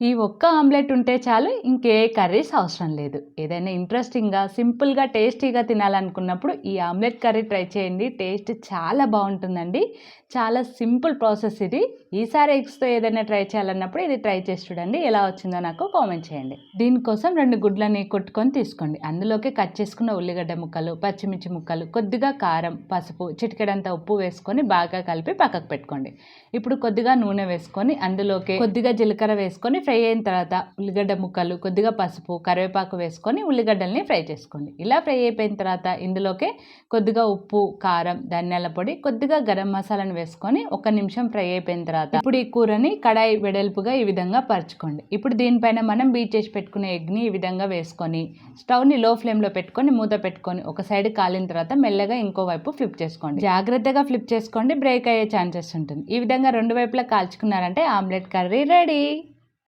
ఈ ఒక్క ఆమ్లెట్ ఉంటే చాలు ఇంకే కర్రీస్ అవసరం లేదు. ఏదైనా ఇంట్రెస్టింగ్గా సింపుల్గా టేస్టీగా తినాలనుకున్నప్పుడు ఈ ఆమ్లెట్ కర్రీ ట్రై చేయండి. టేస్ట్ చాలా బాగుంటుందండి. చాలా సింపుల్ ప్రాసెస్ ఇది. ఈసారి ఎగ్స్తో ఏదైనా ట్రై చేయాలన్నప్పుడు ఇది ట్రై చేసి చూడండి. ఎలా వచ్చిందో నాకు కామెంట్ చేయండి. దీనికోసం రెండు గుడ్లని కొట్టుకొని తీసుకోండి. అందులోకి కట్ చేసుకున్న ఉల్లిగడ్డ ముక్కలు పచ్చిమిర్చి ముక్కలు కొద్దిగా కారం పసుపు చిటికెడంత ఉప్పు వేసుకొని బాగా కలిపి పక్కకు పెట్టుకోండి. ఇప్పుడు కొద్దిగా నూనె వేసుకొని అందులోకి కొద్దిగా జీలకర్ర వేసుకొని ఫ్రై అయిన తర్వాత ఉల్లిగడ్డ ముక్కలు కొద్దిగా పసుపు కరివేపాకు వేసుకొని ఉల్లిగడ్డల్ని ఫ్రై చేసుకోండి. ఇలా ఫ్రై అయిపోయిన తర్వాత ఇందులోకి కొద్దిగా ఉప్పు కారం ధనియాల పొడి కొద్దిగా గరం మసాలాను వేసుకొని ఒక నిమిషం ఫ్రై అయిపోయిన తర్వాత ఇప్పుడు ఈ కూరని కడాయి వెడల్పుగా ఈ విధంగా పరుచుకోండి. ఇప్పుడు దీనిపైన మనం బీట్ చేసి పెట్టుకునే ఎగ్ని ఈ విధంగా వేసుకొని స్టవ్ని లో ఫ్లేమ్లో పెట్టుకొని మూత పెట్టుకొని ఒక సైడ్ కాలిన తర్వాత మెల్లగా ఇంకో వైపు ఫ్లిప్ చేసుకోండి. జాగ్రత్తగా ఫ్లిప్ చేసుకోండి బ్రేక్ అయ్యే ఛాన్సెస్ ఉంటుంది. ఈ విధంగా రెండు వైపులా కాల్చుకున్నారంటే ఆమ్లెట్ కర్రీ రెడీ.